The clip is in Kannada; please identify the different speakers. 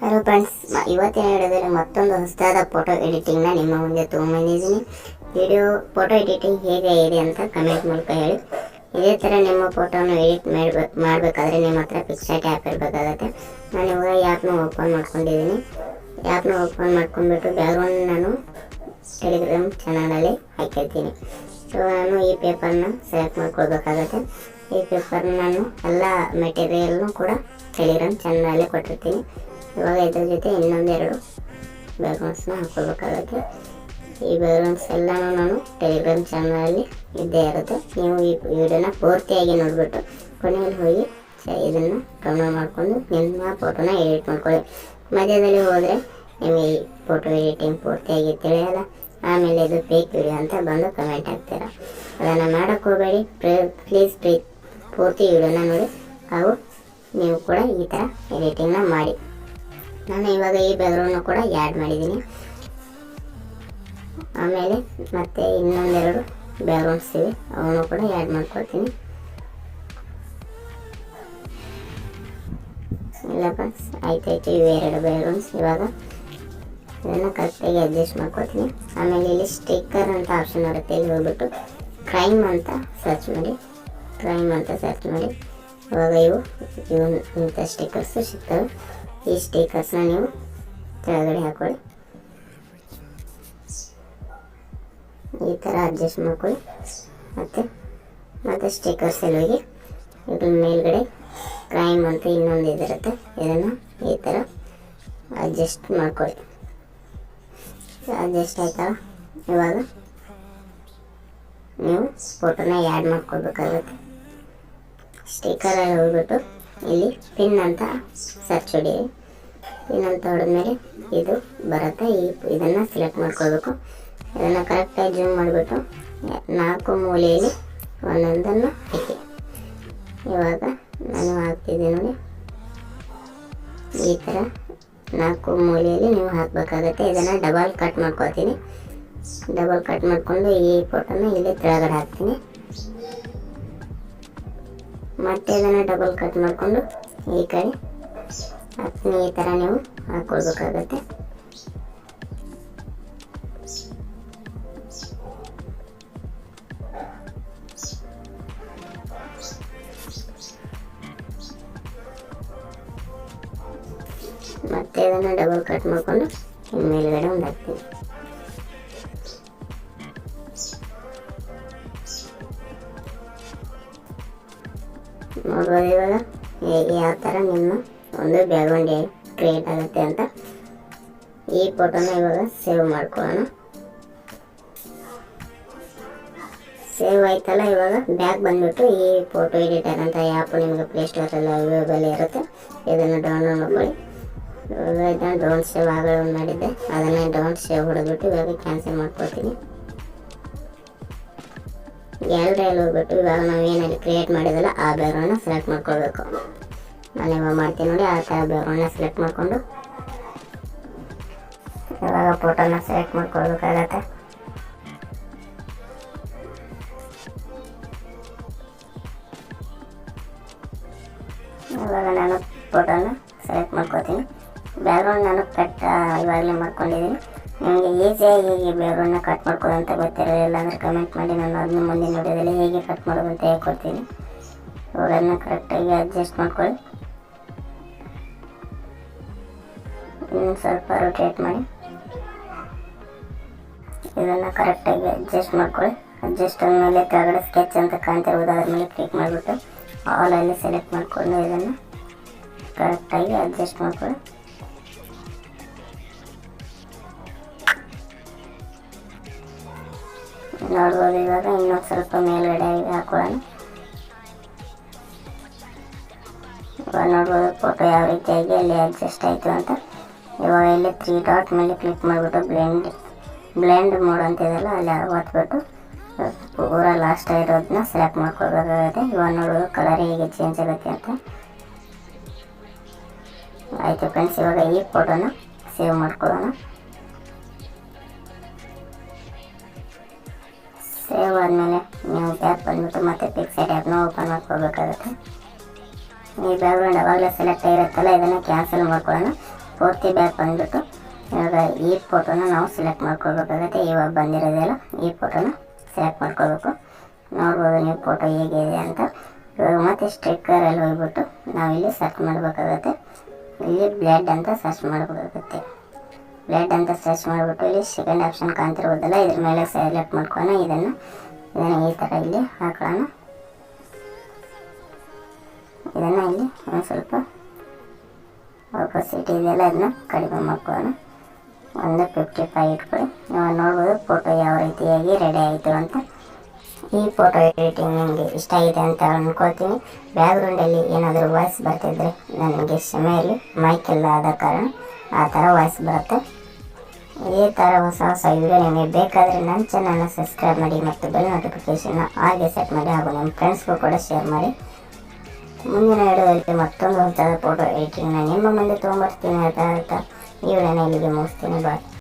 Speaker 1: ಹಲೋ ಫ್ರೆಂಡ್ಸ್ ಇವತ್ತಿನ ವಿಡಿಯೋದಲ್ಲಿ ಮತ್ತೊಂದು ಹೊಸದಾದ ಫೋಟೋ ಎಡಿಟಿಂಗ್ನ ನಿಮ್ಮ ಮುಂದೆ ತೊಗೊಂಬಂದಿದ್ದೀನಿ ವಿಡಿಯೋ ಫೋಟೋ ಎಡಿಟಿಂಗ್ ಹೇಗೆ ಇದೆ ಅಂತ ಕಮೆಂಟ್ ಮೂಲಕ ಹೇಳಿ. ಇದೇ ಥರ ನಿಮ್ಮ ಫೋಟೋನ ಎಡಿಟ್ ಮಾಡಬೇಕು ಮಾಡಬೇಕಾದ್ರೆ ನಿಮ್ಮ ಹತ್ರ ಪಿಕ್ಸೆಟ್ ಆ್ಯಪ್ ಇರಬೇಕಾಗತ್ತೆ. ನಾನು ಇವಾಗ ಆ್ಯಪ್ನ ಓಪನ್ ಮಾಡ್ಕೊಂಡಿದ್ದೀನಿ. ಆ್ಯಪ್ನ ಓಪನ್ ಮಾಡ್ಕೊಂಡ್ಬಿಟ್ಟು ಬ್ಯಾಕ್ಗ್ರೌಂಡ್ ನಾನು ಟೆಲಿಗ್ರಾಮ್ ಚಾನಲಲ್ಲಿ ಹಾಕಿರ್ತೀನಿ. ಸೊ ನಾನು ಈ ಪೇಪರ್ನ ಸೆಲೆಕ್ಟ್ ಮಾಡ್ಕೊಳ್ಬೇಕಾಗತ್ತೆ. ಈ ಪೇಪರ್ನ ನಾನು ಎಲ್ಲ ಮೆಟೀರಿಯಲ್ನು ಕೂಡ ಟೆಲಿಗ್ರಾಮ್ ಚಾನಲಲ್ಲಿ ಕೊಟ್ಟಿರ್ತೀನಿ. ಇವಾಗ ಇದ್ರ ಜೊತೆ ಇನ್ನೊಂದೆರಡು ಬೆಲೂನ್ಸ್ನ ಹಾಕ್ಕೊಳ್ಬೇಕಾಗತ್ತೆ. ಈ ಬೆಲೂನ್ಸ್ ಎಲ್ಲನೂ ನಾನು ಟೆಲಿಗ್ರಾಮ್ ಚಾನಲಲ್ಲಿ ಇದ್ದೇ ಇರುತ್ತೆ. ನೀವು ಈ ವಿಡಿಯೋನ ಪೂರ್ತಿಯಾಗಿ ನೋಡಿಬಿಟ್ಟು ಕೊನೆಯಲ್ಲಿ ಹೋಗಿ ಇದನ್ನು ಡೌನ್ಲೋಡ್ ಮಾಡಿಕೊಂಡು ನಿಮ್ಮ ಫೋಟೋನ ಎಡಿಟ್ ಮಾಡ್ಕೊಳ್ಳಿ. ಮಧ್ಯದಲ್ಲಿ ಹೋದರೆ ನಿಮಗೆ ಈ ಫೋಟೋ ಎಡಿಟಿಂಗ್ ಪೂರ್ತಿಯಾಗಿ ತಿಳಿಯಲ್ಲ. ಆಮೇಲೆ ಇದು ಫೇಕ್ ವಿಡಿಯೋ ಅಂತ ಬಂದು ಕಮೆಂಟ್ ಹಾಕ್ತೀರ. ಅದನ್ನು ಮಾಡೋಕ್ಕೆ ಹೋಗಬೇಡಿ. ಪ್ಲೀಸ್ ಪ್ಲೀಸ್ ಪೂರ್ತಿ ವಿಡಿಯೋನ ನೋಡಿ. ಹಾಗೂ ನೀವು ಕೂಡ ಈ ಥರ ಎಡಿಟಿಂಗ್ನ ಮಾಡಿ. ನಾನು ಇವಾಗ ಈ ಬ್ಯಾಕ್ಗ್ರೌಂಡ್ನ ಕೂಡ ಆ್ಯಡ್ ಮಾಡಿದ್ದೀನಿ. ಆಮೇಲೆ ಮತ್ತೆ ಇನ್ನೊಂದೆರಡು ಬ್ಯಾಗ್ರೌಂಡ್ಸ್ ಇವೆ ಅವನು ಕೂಡ ಆ್ಯಡ್ ಮಾಡ್ಕೊಳ್ತೀನಿ. ಇಲ್ಲ ಫ್ರೆಂಡ್ಸ್ ಆಯ್ತಾಯ್ತು, ಇವೆ ಎರಡು ಬ್ಯಾಗ್ರೌಂಡ್ಸ್ ಇವಾಗ. ಇದನ್ನು ಕರೆಕ್ಟಾಗಿ ಅಡ್ಜಸ್ಟ್ ಮಾಡ್ಕೊತೀನಿ ಆಮೇಲೆ ಇಲ್ಲಿ ಸ್ಟಿಕ್ಕರ್ ಅಂತ ಆಪ್ಷನ್ ಬರುತ್ತೆ, ಇಲ್ಲಿ ಹೋಗ್ಬಿಟ್ಟು ಕ್ರೈಮ್ ಅಂತ ಸರ್ಚ್ ಮಾಡಿ ಕ್ರೈಮ್ ಅಂತ ಸರ್ಚ್ ಮಾಡಿ. ಇವಾಗ ಇವು ಇವು ಇಂಥ ಸ್ಟಿಕ್ಕರ್ಸು ಸಿಗ್ತವೆ. ಈ ಸ್ಟಿಕ್ಕರ್ಸ್ನ ನೀವು ಕೆಳಗಡೆ ಹಾಕೊಳ್ಳಿ ಈ ಥರ ಅಡ್ಜಸ್ಟ್ ಮಾಡ್ಕೊಳ್ಳಿ. ಮತ್ತು ಮತ್ತು ಸ್ಟಿಕರ್ಸ್ ಹೋಗಿ ಇದ್ರ ಮೇಲ್ಗಡೆ ಕ್ರೈಮ್ ಅಂತ ಇನ್ನೊಂದು ಇದಿರುತ್ತೆ. ಇದನ್ನು ಈ ಥರ ಅಡ್ಜಸ್ಟ್ ಮಾಡ್ಕೊಳ್ಳಿ. ಅಡ್ಜಸ್ಟ್ ಆಯ್ತಲ್ಲ ಇವಾಗ ನೀವು ಫೋಟೋನ ಆ್ಯಡ್ ಮಾಡ್ಕೊಳ್ಬೇಕಾಗುತ್ತೆ. ಸ್ಟಿಕ್ಕರಲ್ಲಿ ಹೋಗ್ಬಿಟ್ಟು ಇಲ್ಲಿ ಪಿನ್ ಅಂತ ಸರ್ಚ್ ಹೊಡೀರಿ ಪಿನ್ ಅಂತ ಹೊಡೆದ್ಮೇಲೆ ಇದು ಬರುತ್ತೆ. ಈ ಇದನ್ನು ಸೆಲೆಕ್ಟ್ ಮಾಡ್ಕೋಬೇಕು ಇದನ್ನು ಕರೆಕ್ಟಾಗಿ ಜೂಮ್ ಮಾಡಿಬಿಟ್ಟು ನಾಲ್ಕು ಮೂಲೆಯಲ್ಲಿ ಒಂದೊಂದನ್ನು ಹಾಕಿ ಇವಾಗ ನಾನು ಹಾಕ್ತಿದ್ದೆ ನೋಡಿ. ಈ ಥರ ನಾಲ್ಕು ಮೂಲೆಯಲ್ಲಿ ನೀವು ಹಾಕಬೇಕಾಗತ್ತೆ. ಇದನ್ನು ಡಬಲ್ ಕಟ್ ಮಾಡ್ಕೋತೀನಿ ಡಬಲ್ ಕಟ್ ಮಾಡಿಕೊಂಡು ಈ ಫೋಟೋನ ಇಲ್ಲಿ ಕೆಳಗಡೆ ಹಾಕ್ತೀನಿ. ಮತ್ತೆ ಇದನ್ನು ಡಬಲ್ ಕಟ್ ಮಾಡಿಕೊಂಡು ಈ ಕಡೆ ಈ ಥರ ನೀವು ಹಾಕ್ಕೊಳ್ಬೇಕಾಗತ್ತೆ ಮತ್ತೆ ಇದನ್ನು ಡಬಲ್ ಕಟ್ ಮಾಡಿಕೊಂಡು ಮೇಲ್ಗಡೆ ಒಂದು ಹಾಕ್ತೀನಿ ನೋಡ್ಬೋದು ಇವಾಗ ಹೇಗೆ ಯಾವ ಥರ ನಿಮ್ಮ ಒಂದು ಬ್ಯಾಗ್ರೌಂಡ್ ಕ್ರಿಯೇಟ್ ಆಗುತ್ತೆ ಅಂತ. ಈ ಫೋಟೋನ ಇವಾಗ ಸೇವ್ ಮಾಡ್ಕೊಳ್ಳೋಣ. ಸೇವ್ ಆಯ್ತಲ್ಲ, ಇವಾಗ ಬ್ಯಾಗ್ ಬಂದ್ಬಿಟ್ಟು ಈ ಫೋಟೋ ಎಡಿಟರ್ ಅಂತ ಆ್ಯಪ್ ನಿಮಗೆ ಪ್ಲೇಸ್ಟೋರಲ್ಲಿ ಅವೈಲೇಬಲ್ ಇರುತ್ತೆ. ಇದನ್ನು ಡೌನ್ಲೋಡ್ ಮಾಡ್ಕೊಳ್ಳಿ. ಇವಾಗ ಇದನ್ನು ಡೌನ್ ಸೇವ್ ಒಂದು ಮಾಡಿದ್ದೆ. ಅದನ್ನು ಡೌನ್ ಸೇವ್ ಹೊಡೆದ್ಬಿಟ್ಟು ಇವಾಗ ಕ್ಯಾನ್ಸಲ್ ಮಾಡ್ಕೊಳ್ತೀನಿ. ಗ್ಯಾಲರಿಯಲ್ಲಿ ಹೋಗ್ಬಿಟ್ಟು ಇವಾಗ ನಾವು ಏನಲ್ಲಿ ಕ್ರಿಯೇಟ್ ಮಾಡಿದಲ್ಲ ಆ ಬ್ಯಾಗ್ರೌಂಡ್ನ ಸೆಲೆಕ್ಟ್ ಮಾಡ್ಕೊಳ್ಬೇಕು ನಾನು ಇವಾಗ ಮಾಡ್ತೀನಿ ನೋಡಿ, ಆ ಥರ ಬ್ಯಾಗ್ರೌಂಡ್ನ ಸೆಲೆಕ್ಟ್ ಮಾಡಿಕೊಂಡು. ಇವಾಗ ಫೋಟೋನ ಸೆಲೆಕ್ಟ್ ಮಾಡ್ಕೊಳ್ಬೇಕಾಗತ್ತೆ. ಇವಾಗ ನಾನು ಫೋಟೋನ ಸೆಲೆಕ್ಟ್ ಮಾಡ್ಕೋತೀನಿ. ಬ್ಯಾಗ್ರೌಂಡ್ ನಾನು ಕಟ್ ಇವಾಗಲೇ ಮಾಡ್ಕೊಂಡಿದ್ದೀನಿ ನಿಮಗೆ ಈಸಿಯಾಗಿ ಹೇಗೆ ಬ್ಲಾಗನ್ನು ಕಟ್ ಮಾಡ್ಕೊಳ್ಳೋ ಅಂತ ಗೊತ್ತಿರಲಿಲ್ಲ ಅಂದರೆ ಕಮೆಂಟ್ ಮಾಡಿ ನಾನು ಅದನ್ನ ಮುಂದಿನ ವಿಡಿಯೋದಲ್ಲಿ ಹೇಗೆ ಕಟ್ ಮಾಡೋದು ಅಂತ ಹೇಳ್ಕೊಡ್ತೀನಿ ಇವಾಗ ಕರೆಕ್ಟಾಗಿ ಅಡ್ಜಸ್ಟ್ ಮಾಡ್ಕೊಳ್ಳಿ ಇನ್ನು ಸ್ವಲ್ಪ ರೊಟೇಟ್ ಮಾಡಿ. ಇದನ್ನು ಕರೆಕ್ಟಾಗಿ ಅಡ್ಜಸ್ಟ್ ಮಾಡ್ಕೊಳ್ಳಿ ಅಡ್ಜಸ್ಟ್ ಆದಮೇಲೆ ಕೆಳಗಡೆ ಸ್ಕೆಚ್ ಅಂತ ಕಾಣ್ತಿರ್ಬೋದು, ಅದ್ರ ಮೇಲೆ ಕ್ಲಿಕ್ ಮಾಡಿಬಿಟ್ಟು ಆಲಲ್ಲಿ ಸೆಲೆಕ್ಟ್ ಮಾಡಿಕೊಂಡು ಇದನ್ನು ಕರೆಕ್ಟಾಗಿ ಅಡ್ಜಸ್ಟ್ ಮಾಡ್ಕೊಳ್ಳಿ ನೋಡ್ಬೋದು ಇವಾಗ, ಇನ್ನೊಂದು ಸ್ವಲ್ಪ ಮೇಲ್ಗಡೆ ಹಾಕೊಳ್ಳೋಣ. ಇವಾಗ ನೋಡ್ಬೋದು ಫೋಟೋ ಯಾವ ರೀತಿಯಾಗಿ ಅಲ್ಲಿ ಅಡ್ಜಸ್ಟ್ ಆಯಿತು ಅಂತ. ಇವಾಗ ಇಲ್ಲಿ ತ್ರೀ ಡಾಟ್ ಮೇಲೆ ಕ್ಲಿಕ್ ಮಾಡಿಬಿಟ್ಟು ಬ್ಲೆಂಡ್ ಬ್ಲೆಂಡ್ ಮೋಡ್ ಅಂತ ಇದೆಲ್ಲ ಅಲ್ಲಿ ಒತ್ಬಿಟ್ಟು ಪೂರ ಲಾಸ್ಟ್ ಇರೋದನ್ನ ಸೆಲೆಕ್ಟ್ ಮಾಡ್ಕೊಳ್ಬೇಕಾಗುತ್ತೆ. ಇವಾಗ ನೋಡೋದು ಕಲರ್ ಹೇಗೆ ಚೇಂಜ್ ಆಗುತ್ತೆ ಅಂತ. ಆಯಿತು ಫ್ರೆಂಡ್ಸ್ ಇವಾಗ ಈ ಫೋಟೋನ ಸೇವ್ ಮಾಡ್ಕೊಳ್ಳೋಣ. ಸೇವ್ ಆದಮೇಲೆ ನೀವು ಟ್ಯಾಪ್ ಬಂದ್ಬಿಟ್ಟು ಮತ್ತೆ ಪಿಕ್ಸೆಡ್ ಆ್ಯಪ್ನ ಓಪನ್ ಮಾಡ್ಕೋಬೇಕಾಗುತ್ತೆ. ಈ ಬ್ಯಾಗ್ರೌಂಡ್ ಯಾವಾಗಲೇ ಸೆಲೆಕ್ಟ್ ಆಗಿರುತ್ತಲ್ಲ, ಇದನ್ನು ಕ್ಯಾನ್ಸಲ್ ಮಾಡ್ಕೊಳ್ಳೋಣ. ಪೂರ್ತಿ ಬ್ಯಾಕ್ ಬಂದ್ಬಿಟ್ಟು ಇವಾಗ ಈ ಫೋಟೋನ ನಾವು ಸೆಲೆಕ್ಟ್ ಮಾಡ್ಕೋಬೇಕಾಗುತ್ತೆ. ಇವಾಗ ಬಂದಿರೋದೆಲ್ಲ ಈ ಫೋಟೋನ ಸೆಲೆಕ್ಟ್ ಮಾಡ್ಕೋಬೇಕು. ನೋಡ್ಬೋದು ನೀವು ಫೋಟೋ ಹೇಗಿದೆ ಅಂತ. ಇವಾಗ ಮತ್ತೆ ಸ್ಟಿಕ್ಕರಲ್ಲಿ ಹೋಗ್ಬಿಟ್ಟು ಇಲ್ಲಿ ಸರ್ಚ್ ಮಾಡಬೇಕಾಗುತ್ತೆ. ಇಲ್ಲಿ ಬ್ಲಡ್ ಅಂತ ಸರ್ಚ್ ಮಾಡಬೇಕಾಗತ್ತೆ. ಬ್ಲಡ್ ಅಂತ ಸರ್ಚ್ ಮಾಡಿಬಿಟ್ಟು ಇಲ್ಲಿ ಸೆಕೆಂಡ್ ಆಪ್ಷನ್ ಕಾಣ್ತಿರ್ಬೋದಲ್ಲ ಇದ್ರ ಮೇಲೆ ಸೆಲೆಕ್ಟ್ ಮಾಡ್ಕೊಂಡು ಇದನ್ನು. ಇದನ್ನು ಈ ಥರ ಇಲ್ಲಿ ಹಾಕೋಣ ಇದನ್ನು ಇಲ್ಲಿ ಸ್ವಲ್ಪ ಆಪೋಸಿಟ್ ಇದೆಯಲ್ಲ ಅದನ್ನ ಕಡಿಮೆ ಮಾಡ್ಕೊಳ್ಳೋಣ ಒಂದು ಫಿಫ್ಟಿ ಫೈವ್ ಇಟ್ಕೊಳ್ಳಿ. ನೀವು ನೋಡ್ಬೋದು ಫೋಟೋ ಯಾವ ರೀತಿಯಾಗಿ ರೆಡಿ ಆಯಿತು ಅಂತ. ಈ ಫೋಟೋ ಎಡಿಟಿಂಗ್ ನಿಮಗೆ ಇಷ್ಟ ಆಗಿದೆ ಅಂತ ಅಂದ್ಕೋತೀನಿ ಬ್ಯಾಕ್ಗ್ರೌಂಡಲ್ಲಿ ಏನಾದರೂ ವಾಯ್ಸ್ ಬರ್ತಿದ್ರೆ ನನಗೆ ಕ್ಷಮೆಯಲ್ಲಿ ಮೈಕ್ ಎಲ್ಲ ಆದ ಕಾರಣ ಆ ಥರ ವಾಯ್ಸ್ ಬರುತ್ತೆ. ಇದೇ ಥರ ಹೊಸ ಹೊಸ ವಿಡಿಯೋ ನಿಮಗೆ ಬೇಕಾದರೆ ನನ್ನ ಚಾನಲ್ನ ಸಬ್ಸ್ಕ್ರೈಬ್ ಮಾಡಿ ಮತ್ತು ಬೆಲ್ ನೋಟಿಫಿಕೇಷನ್ನ ಹಾಗೆ ಸೆಟ್ ಮಾಡಿ ಹಾಗೂ ನಿಮ್ಮ ಫ್ರೆಂಡ್ಸ್ಗೂ ಕೂಡ ಶೇರ್ ಮಾಡಿ. ಮುಂದಿನ ವಿಡಿಯೋದಲ್ಲಿ ಮತ್ತೊಂದು ಹೊಸದಾದ ಫೋಟೋ ಎಡಿಟಿಂಗ್ನ ನಿಮ್ಮ ಮುಂದೆ ತೊಗೊಂಬರ್ತೀನಿ ಅಂತ ಹೇಳ್ತಾ, ಈ ವಿಡಿಯೋನ ಇಲ್ಲಿಗೆ ಮುಗಿಸ್ತೀನಿ. ಬಾಯ್